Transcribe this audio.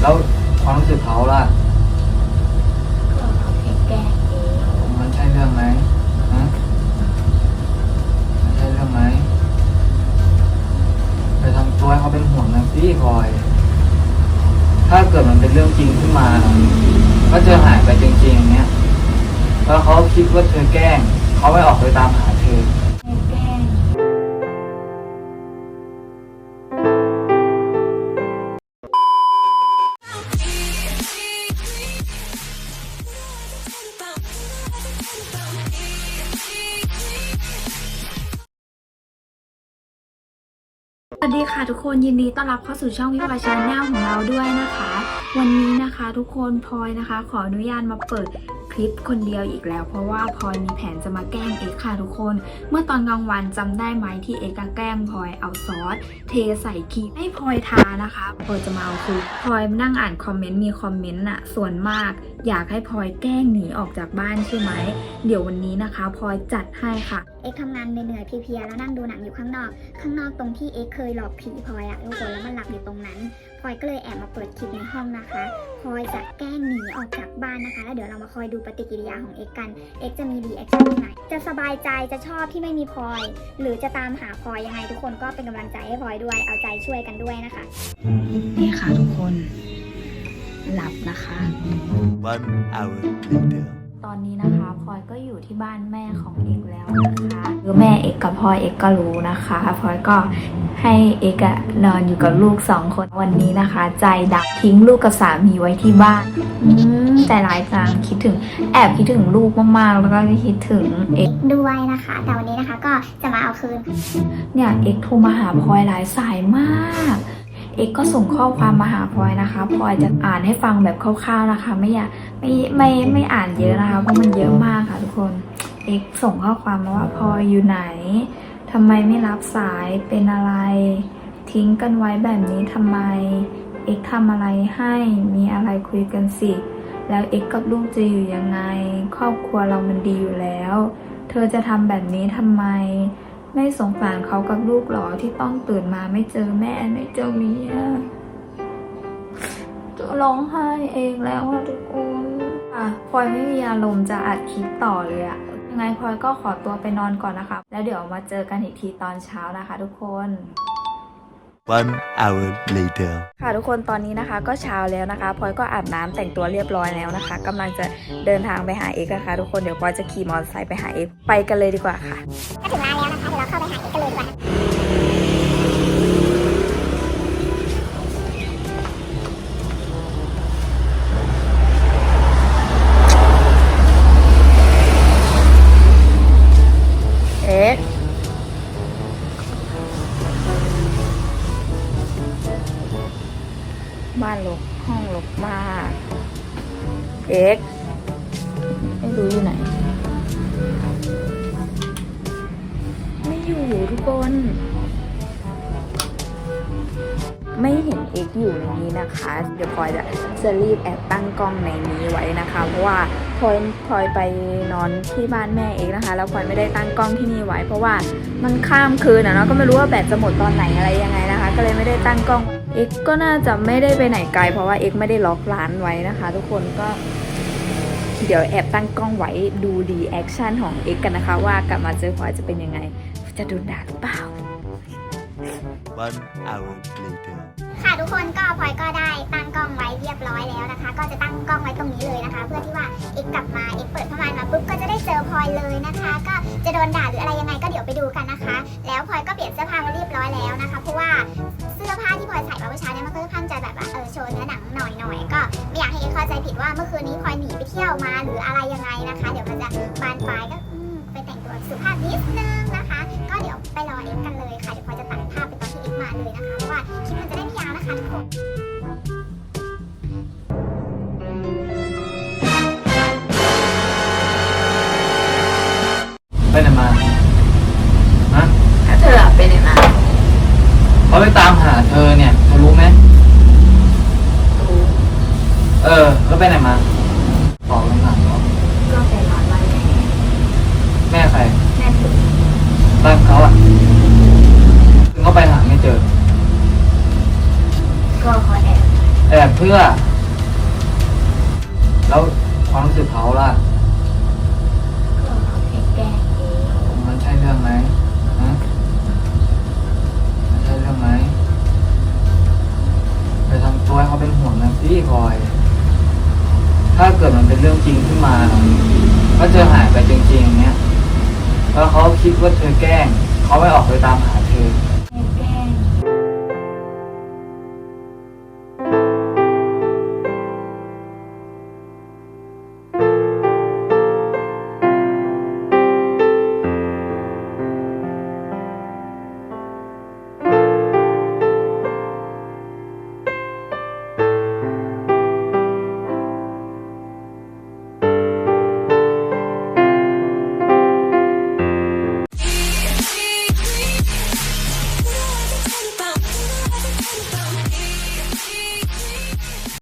แล้วความรู้สึกเขาล่ะก็เขาแค่แกล้งเองมันใช่เรื่องไหมฮะมันใช่เรื่องไหม ไปทำตัวให้เขาเป็นห่วงนะพี่พลอย ถ้าเกิดมันเป็นเรื่องจริงขึ้นมานะก็เธอหายไปจริงๆอย่างเงี้ย แล้วเขาคิดว่าเธอแกล้ง เขาไม่ออกไปตามหาเธอ สวัสดีค่ะทุกคนยินดีต้อนรับเข้าสู่ช่องวิวาชาแนลของเราด้วยนะคะ วันนี้นะคะทุกคนพลอยนะคะ ขออนุญาตมาเปิด ลิปคนเดียวอีกแล้ว เพราะว่าพลอยมีแผนจะมาแกล้งเอกค่ะทุกคน เมื่อตอนกลางวันจำได้ไหมที่เอกแกล้งพลอยเอาซอสเทใส่ครีมให้พลอยทานะคะพลอยจะมาเอาคือพลอยนั่งอ่านคอมเมนต์มีคอมเมนต์อะส่วนมาก อยากให้พลอยแกล้งหนีออกจากบ้านใช่ไหมเดี๋ยววันนี้นะคะพลอยจัดให้ค่ะ เอกทำงานเหนื่อยๆเพลียๆแล้วนั่งดูหนังอยู่ข้างนอก ข้างนอกตรงที่เอกเคยหลอกผีพลอยอะทุกคนแล้วมันหลับอยู่ตรงนั้น พลอยก็เลยแอบมาเปิดคลิปในห้องนะคะพลอยจะแกล้งหนีออกจากบ้านนะคะ แล้วเดี๋ยวเรามาคอยดูปฏิกิริยาของเอ็กซ์กัน เอ็กซ์จะมีรีแอคชั่นยังไงจะสบายใจจะชอบที่ไม่มีพลอย หรือจะตามหาพลอยยังไงทุกคนก็เป็นกำลังใจให้พลอยด้วย เอาใจช่วยกันด้วยนะคะ นี่ค่ะทุกคน หลับนะคะ One hour later. ตอนนี้นะคะพลอยก็อยู่ที่บ้านแม่ของเอกแล้วนะคะคือแม่เอกกับพ่อเอกก็รู้นะคะพลอยก็ให้เอกอะนอนอยู่กับลูกสองคนวันนี้นะคะ ใจดักทิ้งลูกกับสามีไว้ที่บ้านอืมแต่หลายจังคิดถึงแอบคิดถึงลูกมากๆ แล้วก็คิดถึงเอกด้วยนะคะ แต่วันนี้นะคะก็จะมาเอาคืน เนี่ยเอกโทรมาหาพลอยหลายสายมาก เอกก็ส่งข้อความมาหาพลอยนะคะพลอยจะอ่านให้ฟังแบบคร่าวๆนะคะ ไม่อยากไม่ไม่ไม่อ่านเยอะนะคะเพราะมันเยอะมากค่ะทุกคนเอกส่งข้อความมาว่าพลอยอยู่ไหนทำไมไม่รับสายเป็นอะไร ทิ้งกันไว้แบบนี้ทำไม เอกทำอะไรให้มีอะไรคุยกันสิ แล้วเอกกับลูกจะอยู่ยังไง ครอบครัวเรามันดีอยู่แล้ว เธอจะทำแบบนี้ทำไม ไม่สงสารเขากับลูกหรอที่ต้องตื่นมาไม่เจอแม่ไม่เจอเมียจะร้องไห้เองแล้วอะทุกคนอะพลอยไม่มีอารมณ์จะอัดคลิปต่อเลยอะยังไงพลอยก็ขอตัวไปนอนก่อนนะคะ แล้วเดี๋ยวมาเจอกันอีกทีตอนเช้านะคะทุกคน One hour later. ค่ะทุกคนตอนนี้นะคะก็เช้าแล้วนะคะพลอยก็อาบน้ำแต่งตัวเรียบร้อยแล้วนะคะกำลังจะเดินทางไปหาเอกนะคะ ทุกคนเดี๋ยวพลอยจะขี่มอเตอร์ไซค์ไปหาเอกไปกันเลยดีกว่าค่ะก็ถึงร้าน บ้านลกห้องลกมากเอ็กไม่รู้อยู่ไหน ไม่อยู่ทุกคน ไม่เห็นเอ็กอยู่ในนี้นะคะ เดี๋ยวพลอยจะจะรีบแอบตั้งกล้องในนี้ไว้นะคะ เพราะว่า พลอยพลอยไปนอนที่บ้านแม่เอ็กนะคะ แล้วพลอยไม่ได้ตั้งกล้องที่นี่ไว้ เพราะว่ามันข้ามคืนอะเนาะก็ไม่รู้ว่าแบตจะหมดตอนไหนอะไรยังไงนะคะ ก็เลยไม่ได้ตั้งกล้องเอ็กก็น่าจะไม่ได้ไปไหนไกล เพราะว่าเอ็กไม่ได้ล็อกร้านไว้นะคะ ทุกคนก็ เดี๋ยวแอบตั้งกล้องไว้ดูดีแอคชั่นของเอ็กกันนะคะ ว่ากลับมาเจอพลอยจะเป็นยังไง จะโดนด่าหรือเปล่า One hour later. ค่ะทุกคนก็พลอยก็ได้ตั้งกล้องไว้เรียบร้อยแล้วนะคะ ก็จะตั้งกล้องไว้ตรงนี้เลยนะคะ เพื่อที่ว่าเอ็กกลับมาเอ็กเปิดผ้ามานมาปุ๊บก็จะได้เจอพลอยเลยนะคะ ก็จะโดนด่าหรืออะไรยังไงก็เดี๋ยวไปดูกันนะคะ แล้วพลอยก็เปลี่ยนเสื้อผ้ามาเรียบร้อยแล้วนะคะ เพราะว่าเสื้อผ้าที่พลอยใส่มาเมื่อเช้าเนี่ยมันก็ค่อนข้างจะแบบว่าเออโชว์เนื้อหนังหน่อยๆก็ไม่อยากให้เอ็กเข้าใจผิดว่าเมื่อคืนนี้พลอยหนีไปเที่ยวมาหรืออะไรยังไงนะคะ เดี๋ยวมันจะบานปลายก็ ไปไหนมา ฮะ ถ้าเธออะเป็นอย่างนั้นเขาไปตามหาเธอเนี่ยเธอรู้ไหมรู้ เออ แล้วไปไหนมาบอกคำถามเหรอ ก็ไปร้านบ้านแม่ แม่ใคร แม่ถึง บ้านเขาอะ ถึงเขาไปหาไม่เจอก็เขาแอบแอบเพื่อ แล้วความรู้สึกเขาล่ะ ก็แค่แกล้งเองมันใช่เรื่องไหมฮะมันใช่เรื่องไหม ไปทำตัวให้เขาเป็นห่วงนะพี่พลอย ถ้าเกิดมันเป็นเรื่องจริงขึ้นมาก็เจอหายไปจริงๆอย่างเงี้ย แล้วเขาคิดว่าเธอแกล้ง เขาไม่ออกไปตามหา